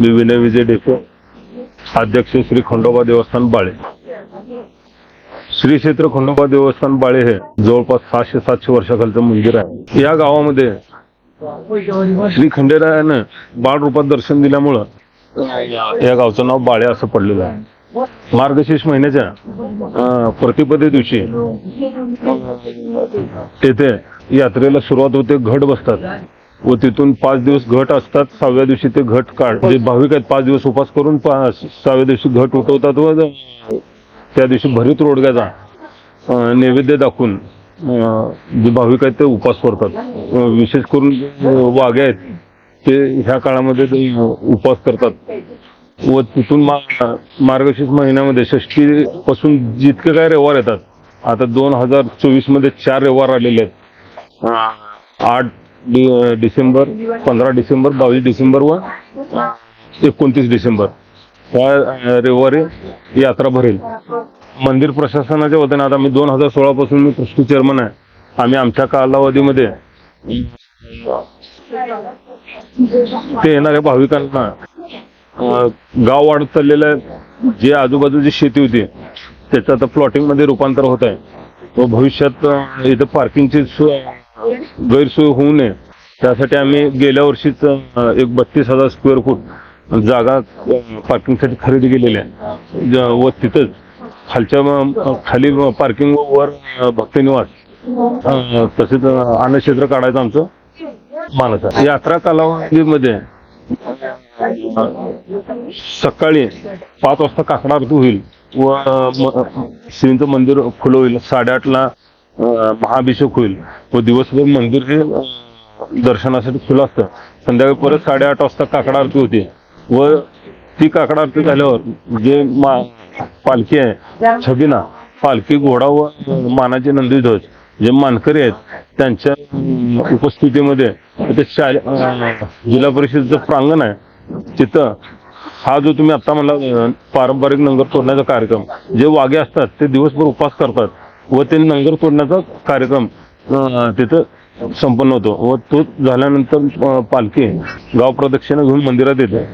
मी विनय विजय deco अध्यक्ष श्री खंडोबा देवस्थान बाळे. श्री क्षेत्र खंडोबा देवस्थान बाळे हे जवळपास सहाशे सातशे वर्षाखालचं मंदिर आहे. या गावामध्ये श्री खंडेरायानं बाळ रूपात दर्शन दिल्यामुळं या गावचं नाव बाळे असं पडलेलं आहे. मार्गशीर्ष महिन्याच्या प्रतिपदे दिवशी तेथे यात्रेला सुरुवात होते घट बसतात. व तिथून पाच दिवस घट असतात सहाव्या दिवशी ते घट काढ जे भाविक आहेत पाच दिवस उपास करून पा- सहाव्या दिवशी घट उठवतात व त्या दिवशी भरीत रोडग्याचा नैवेद्य दाखवून जे भाविक आहेत ते उपास करतात. विशेष करून जे वाघे आहेत ते ह्या काळामध्ये ते करतात. व तिथून मार्गशीर्ष महिन्यामध्ये षष्टी पासून जितके काय रविवार येतात आता दोन हजार चोवीसमध्ये चार रविवार आलेले आहेत. आठ डि- डिसेंबर पंधरा डिसेंबर बावीस डिसेंबर व एकोणतीस डिसेंबर. या रविवारी यात्रा भरेल. मंदिर प्रशासनाच्या वतीने आता मी दोन हजार सोळा पासून मी ट्रस्टी चेअरमन आहे. आम्ही आमच्या कालावधीमध्ये ते येणाऱ्या भाविकांना गाव वाढत चाललेलं जे आजूबाजूची शेती होती त्याचं आता प्लॉटिंगमध्ये रूपांतर होत आहे. व भविष्यात इथं पार्किंगची सोय गैरसोय होऊ नये. त्यासाठी आम्ही गेल्या वर्षीच अं, एक बत्तीस हजार स्क्वेअर फूट जागा पार्किंगसाठी खरेदी केलेली आहे. ज- व तिथंच खालच्या अं, खाली पार्किंग वर अं, भक्तनिवास अं, तसेच अं, अन्नक्षेत्र काढायचं आमचं. मानस आहे. यात्रा कालावधीमध्ये सकाळी पाच वाजता काकडा आरती होईल व म- श्रींचं मंदिर खुलं होईल. साडेआठला अं, महाअभिषेक होईल व दिवसभर मंदिर हे अं, दर्शनासाठी खुलं असतं. संध्याकाळी परत साडेआठ वाजता काकडा आरती होते. व ती काकडा आरती झाल्यावर जे मा पालखी आहे छबिना पालखी घोडा व मानाचे नंदी ध्वज जे मानकरी आहेत त्यांच्या उपस्थितीमध्ये ते जिल्हा परिषदेचं प्रांगण आहे. तिथं हा जो तुम्ही आता म्हणला पारंपरिक नंगर तोडण्याचा कार्यक्रम जे वाघे असतात ते दिवसभर उपवास करतात. व ते नंगर तोडण्याचा कार्यक्रम तिथं संपन्न होतो व तो झाल्यानंतर पालखी गाव प्रदक्षिणा घेऊन मंदिरात येते.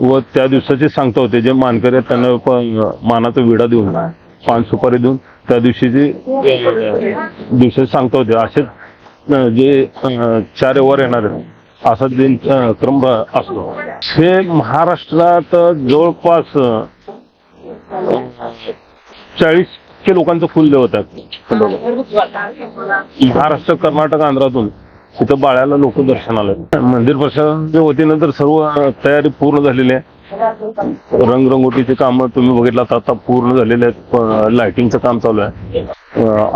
व त्या दिवसाचे सांगता होते जे मानकरी आहेत त्यांना मानाचा विडा देऊन पान सुपारी देऊन त्या दिवशीची दिवसाचे सांगता होते. असेच जे चार वर येणार असा दिन क्रम असतो. हे महाराष्ट्रात जवळपास चाळीस के लोकांचं फुल देवत आहे महाराष्ट्र कर्नाटक आंध्रातून तिथं बाळ्याला लोक दर्शनाला. मंदिर प्रशासनाच्या वतीनं तर सर्व तयारी पूर्ण झालेली आहे. रंगरंगोटीचे काम तुम्ही बघितलं तर आता पूर्ण झालेले आहेत. लाइटिंगचं काम चालू आहे.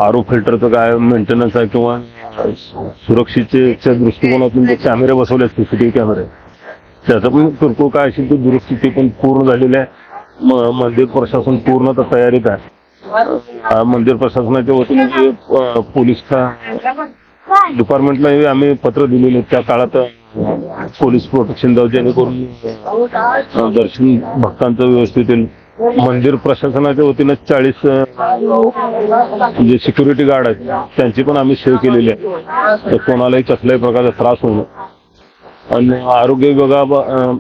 आर ओ फिल्टरचं काय मेंटेनन्स आहे किंवा सुरक्षेच्या दृष्टिकोनातून जे कॅमेरे बसवले आहेत सीसीटीव्ही कॅमेरे त्याचं पण किरकोळ काय असेल ती दुरुस्ती ती पण पूर्ण झालेली आहे. मंदिर प्रशासन पूर्ण तर तयारीत आहे. मंदिर प्रशासनाच्या वतीने जे अं, डिपार्टमेंटला आम्ही पत्र दिलेले त्या काळात पोलीस प्रोटेक्शन जाऊ जेणेकरून दर्शन भक्तांचं व्यवस्थित येईल. मंदिर प्रशासनाच्या वतीनं चाळीस जे सिक्युरिटी गार्ड आहेत त्यांची पण आम्ही सेव केलेली आहे. तर कोणालाही कसल्याही प्रकारचा त्रास होऊ नये. आणि आरोग्य विभागा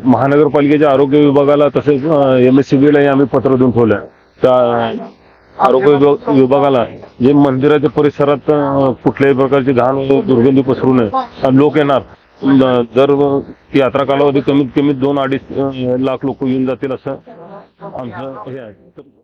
महानगरपालिकेच्या आरोग्य विभागाला तसेच एम एस सी बीलाही आम्ही पत्र देऊन ठेवलं त्या आरोग्य विभाग- विभागाला जे मंदिराच्या परिसरात अं, कुठल्याही प्रकारची घाण व दुर्गंधी पसरू नये. आणि लोक येणार. न- जर यात्रा कालावधी कमीत कमी दोन अडीच अं, लाख लोक येऊन जातील असं आमचं हे आहे.